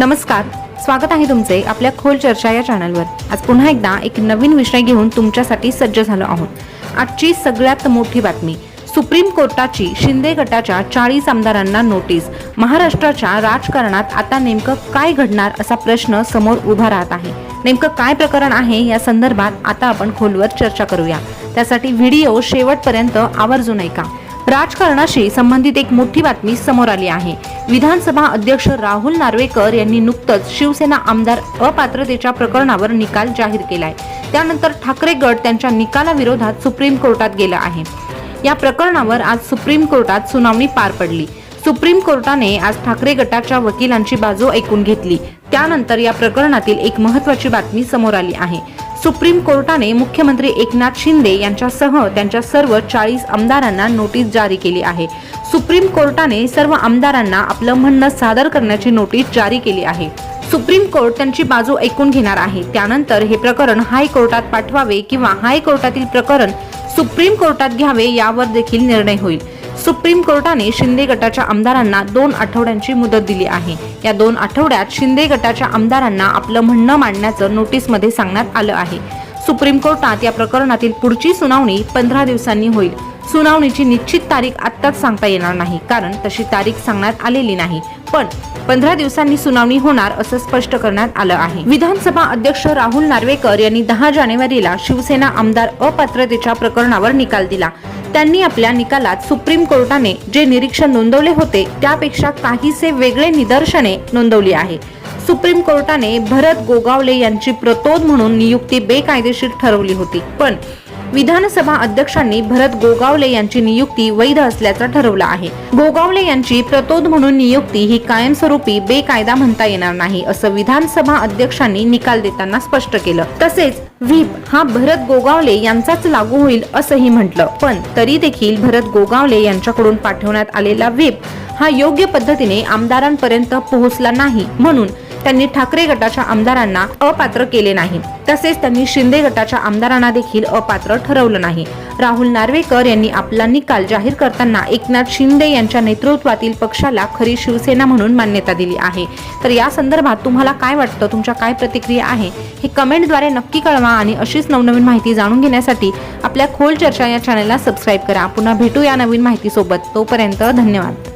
नमस्कार स्वागत आहे तुमचे आपल्या खोल चर्चा या चॅनलवर आज पुन्हा एकदा एक नवीन विषय घेऊन तुमच्यासाठी सज्ज झालो आहोत. आजची सगळ्यात मोठी बातमी सुप्रीम कोर्टाची शिंदे गटाच्या चाळीस आमदारांना नोटीस महाराष्ट्राच्या राजकारणात आता नेमकं काय घडणार असा प्रश्न समोर उभा राहत आहे. नेमकं काय प्रकरण आहे या संदर्भात आता आपण खोलवर चर्चा करूया. त्यासाठी व्हिडिओ शेवटपर्यंत आवर्जून ऐका. राजकारणाशी संबंधित एक मोठी बातमी समोर आली आहे. विधानसभा अध्यक्ष राहुल नार्वेकर यांनी नुकतंच शिवसेना आमदार अपात्रतेच्या प्रकरणावर निकाल जाहीर केलाय. त्यानंतर ठाकरे गट त्यांच्या निकालाविरोधात सुप्रीम कोर्टात गेला आहे. या प्रकरणावर आज सुप्रीम कोर्टात सुनावणी पार पडली. सुप्रीम कोर्टाने आज ठाकरे गटाच्या वकिलांची बाजू ऐकून घेतली. त्यानंतर या प्रकरणातील एक महत्वाची बातमी समोर आली आहे. सुप्रीम कोर्टाने मुख्यमंत्री एकनाथ शिंदे यांच्यासह त्यांच्या सर्व चाळीस आमदारांना नोटीस जारी केली आहे. सुप्रीम कोर्टाने सर्व आमदारांना आपलं म्हणणं सादर करण्याची नोटीस जारी केली आहे. सुप्रीम कोर्ट त्यांची बाजू ऐकून घेणार आहे. त्यानंतर हे प्रकरण हायकोर्टात पाठवावे किंवा हायकोर्टातील प्रकरण सुप्रीम कोर्टात घ्यावे यावर देखील निर्णय होईल. सुप्रीम कोर्टाने शिंदे गटाच्या आमदारांना दोन आठवड्यांची मुदत दिली आहे. या दोन आठवड्यात शिंदे गटाच्या आमदारांना आपलं म्हणणं मांडण्याचं नोटीसमध्ये सांगण्यात आलं आहे. सुप्रीम कोर्टात या प्रकरणातील पुढची सुनावणी पंधरा दिवसांनी होईल. सुनावणीची निश्चित तारीख आत्ताच सांगता येणार नाही कारण तशी तारीख सांगण्यात आलेली नाही. पण पंधरा दिवसांनी सुनावणी होणार असं स्पष्ट करण्यात आलं आहे. विधानसभा अध्यक्ष राहुल नार्वेकर यांनी दहा जानेवारीला शिवसेना आमदार अपात्रतेच्या प्रकरणावर निकाल दिला. त्यांनी आपल्या निकालात सुप्रीम कोर्टाने जे निरीक्षण नोंदवले होते त्यापेक्षा काहीसे वेगळे निदर्शने नोंदवली आहे. सुप्रीम कोर्टाने भरत गोगावले यांची प्रतोद म्हणून नियुक्ती बेकायदेशीर ठरवली होती. पण विधानसभा अध्यक्षांनी भरत गोगावले यांची नियुक्ती वैध असल्याचं ठरवलं आहे. गोगावले यांची प्रतोद म्हणून नियुक्ती ही कायमस्वरूपी बेकायदा म्हणता येणार नाही असं विधानसभा अध्यक्षांनी निकाल देताना स्पष्ट केलं. तसेच व्हीप हा भरत गोगावले यांचाच लागू होईल असंही म्हटलं. पण तरी देखील भरत गोगावले यांच्याकडून पाठवण्यात आलेला व्हीप हा योग्य पद्धतीने आमदारांपर्यंत पोहोचला नाही म्हणून त्यांनी ठाकरे गटाच्या आमदारांना अपात्र केले नाही. तसेच त्यांनी शिंदे गटाच्या आमदारांना देखील अपात्र ठरवलं नाही. राहुल नार्वेकर यांनी आपला निकाल जाहीर करताना एकनाथ शिंदे यांच्या नेतृत्वातील पक्षाला खरी शिवसेना म्हणून मान्यता दिली आहे. तर या संदर्भात तुम्हाला काय वाटतं? तुमच्या काय प्रतिक्रिया आहे? हे कमेंटद्वारे नक्की कळवा आणि अशीच नवनवीन माहिती जाणून घेण्यासाठी आपल्या खोल चर्चा या चॅनलला सबस्क्राईब करा. पुन्हा भेटू या नवीन माहितीसोबत. तोपर्यंत धन्यवाद.